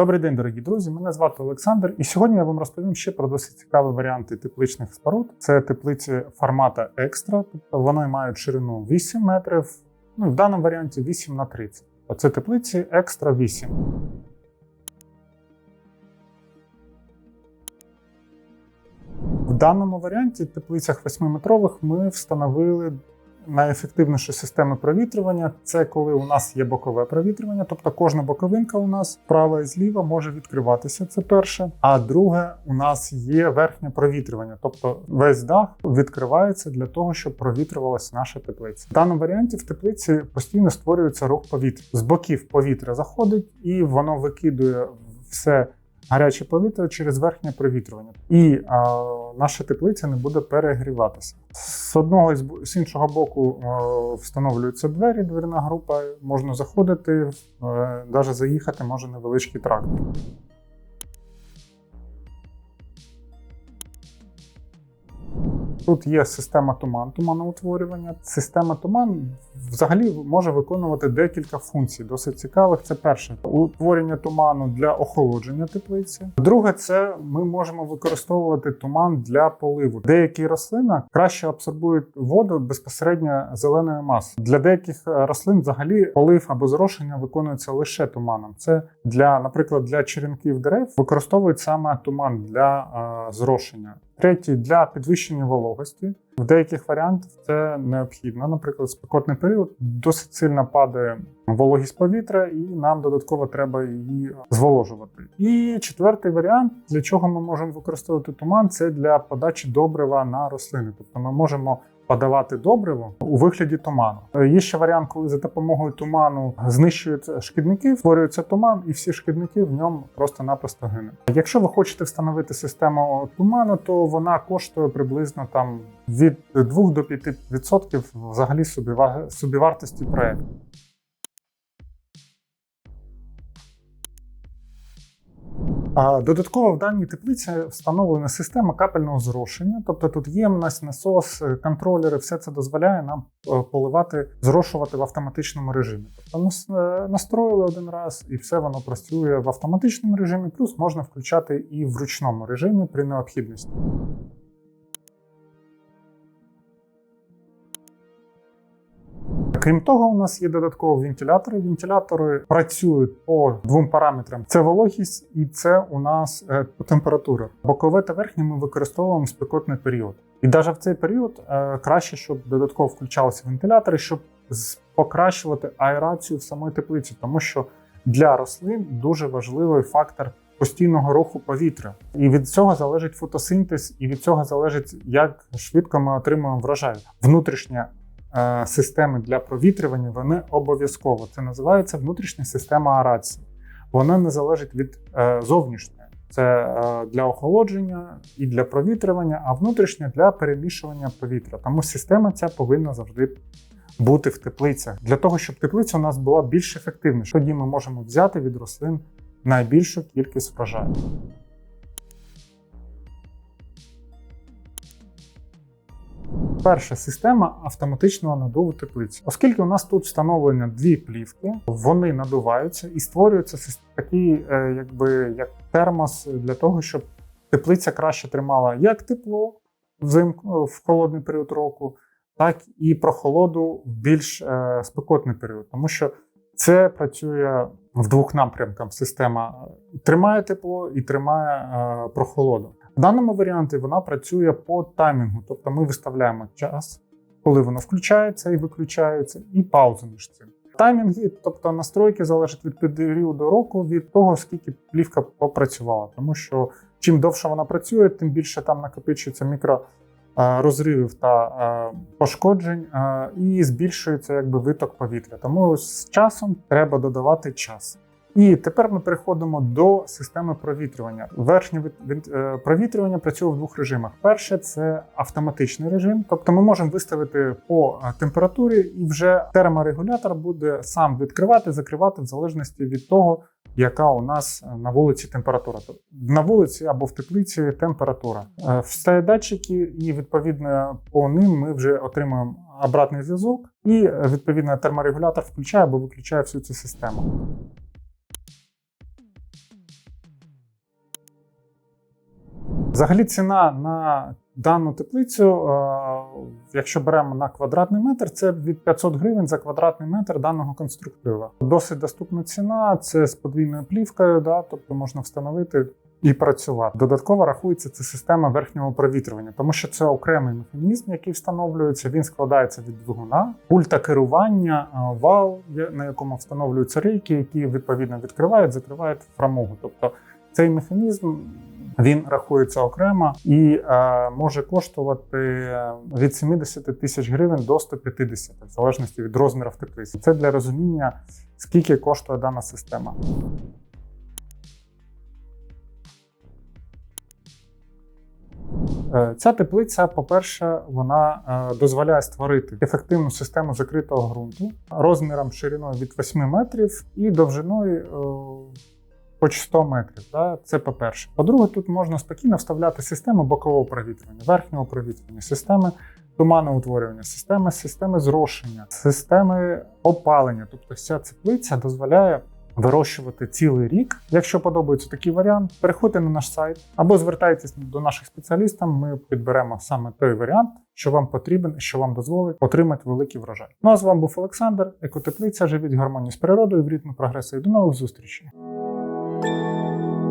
Добрий день, дорогі друзі. Мене звати Олександр, і сьогодні я вам розповім ще про досить цікаві варіанти тепличних споруд. Це теплиці формата екстра, тобто вони мають ширину 8 метрів. Ну, в даному варіанті 8 на 30. Оце теплиці екстра 8. В даному варіанті теплицях 8-метрових ми встановили найефективніші системи провітрювання. Це коли у нас є бокове провітрювання, тобто кожна боковинка у нас справа і зліва може відкриватися. Це перше. А друге, у нас є верхнє провітрювання, тобто весь дах відкривається для того, щоб провітрювалася наша теплиця. В даному варіанті в теплиці постійно створюється рух повітря. З боків повітря заходить і воно викидує все гаряче повітря через верхнє провітрювання, і а, наша теплиця не буде перегріватися. З одного з іншого боку а, встановлюються двері, дверна група, можна заходити, навіть заїхати може невеличкий трактор. Тут є система туман, туманоутворювання. Система туман взагалі може виконувати декілька функцій, досить цікавих. Це перше утворення туману для охолодження теплиці. Друге, це ми можемо використовувати туман для поливу. Деякі рослини краще абсорбують воду безпосередньо зеленої маси. Для деяких рослин взагалі полив або зрошення виконується лише туманом. Це для, наприклад, для черенків дерев використовують саме туман для е, зрошення. Третій для підвищення вологості. В деяких варіантах це необхідно. Наприклад, спекотний період досить сильно падає вологість повітря, і нам додатково треба її зволожувати. І четвертий варіант, для чого ми можемо використовувати туман, це для подачі добрива на рослини. Тобто ми можемо подавати добриво у вигляді туману. Е, Є ще варіант, коли за допомогою туману знищують шкідників, створюється туман, і всі шкідники в ньому просто-напросто гинуть. Якщо ви хочете встановити систему туману, то вона коштує приблизно там від 2 до 5% взагалі собівартості проекту. А Додатково в даній теплиці встановлена система капельного зрошення, тобто тут ємність, насос, контролери, все це дозволяє нам е, поливати, зрошувати в автоматичному режимі. Тобто е, настроїли один раз, і все воно працює в автоматичному режимі, плюс можна включати і в ручному режимі при необхідності. Крім того, у нас є додаткові вентилятори. Вентилятори працюють по двом параметрам: це вологість і це у нас е, температура. Бокове та верхнє ми використовуємо спекотний період. І навіть в цей період е, краще, щоб додатково включалися вентилятори, щоб покращувати аерацію в самої теплиці, тому що для рослин дуже важливий фактор. Постійного руху повітря, і від цього залежить фотосинтез, і від цього залежить, як швидко ми отримуємо врожай. Внутрішня системи для провітрювання вони обов'язково. Це називається внутрішня система аерації. Вона не залежить від е, зовнішньої. Це е, для охолодження і для провітрювання, а внутрішня для перемішування повітря. Тому система ця повинна завжди бути в теплицях для того, щоб теплиця у нас була більш ефективніша. Тоді ми можемо взяти від рослин найбільшу кількість врожаю. Перша система автоматичного надуву теплиці. Оскільки у нас тут встановлено дві плівки, вони надуваються і створюється сис- такий, е, якби як термос для того, щоб теплиця краще тримала як тепло взимку в холодний період року, так і прохолоду в більш е, спекотний період, тому що це працює в двох напрямках. Система тримає тепло і тримає е, прохолоду. В даному варіанті вона працює по таймінгу, тобто ми виставляємо час, коли воно включається і виключається, і паузу між цим. Таймінги, тобто настройки залежать від періоду року, від того, скільки плівка попрацювала. Тому що чим довше вона працює, тим більше там накопичується мікро е, розривів та е, пошкоджень, е, і збільшується якби виток повітря. Тому з часом треба додавати час. І тепер ми переходимо до системи провітрювання. Верхнє е, провітрювання працює в двох режимах. Перше це автоматичний режим, тобто ми можемо виставити по е, температурі, і вже терморегулятор буде сам відкривати, закривати в залежності від того, яка у нас е, на вулиці температура. На вулиці або в теплиці температура. Вставить датчики, і відповідно по ним ми вже отримуємо обратний зв'язок, і відповідно терморегулятор включає або виключає всю цю систему. Взагалі, ціна на дану теплицю, е, якщо беремо на квадратний метр, це від 500 гривень за квадратний метр даного конструктива. Досить доступна ціна, це з подвійною плівкою, да, тобто можна встановити. І працювати додатково рахується це система верхнього провітрювання, тому що це окремий механізм, який встановлюється. Він складається від двигуна, пульта керування, е, вал, на якому встановлюються рейки, які відповідно відкривають, закривають фрамугу. Тобто цей механізм він рахується окремо і е, може коштувати е, від 70 тисяч гривень до 150, в залежності від розмірів теплиці. Це для розуміння, скільки коштує дана система. Е, Ця теплиця, по-перше, вона е, дозволяє створити ефективну систему закритого ґрунту розміром шириною від 8 метрів і довжиною хоч 100 метрів. Да? Це по-перше. По-друге, тут можна спокійно вставляти систему бокового провітрювання, верхнього провітрювання, системи туманоутворювання, системи, системи зрошення, системи опалення. Тобто вся теплиця дозволяє вирощувати цілий рік. Якщо подобається такий варіант, переходьте на наш сайт або звертайтесь до наших спеціалістів. Ми підберемо саме той варіант, що вам потрібен, що вам дозволить отримати великий врожай. Ну а з вами був Олександр, екотеплиця. Живіть в гармонії з природою в ритмі прогресу. І до нових зустрічей. Thank you.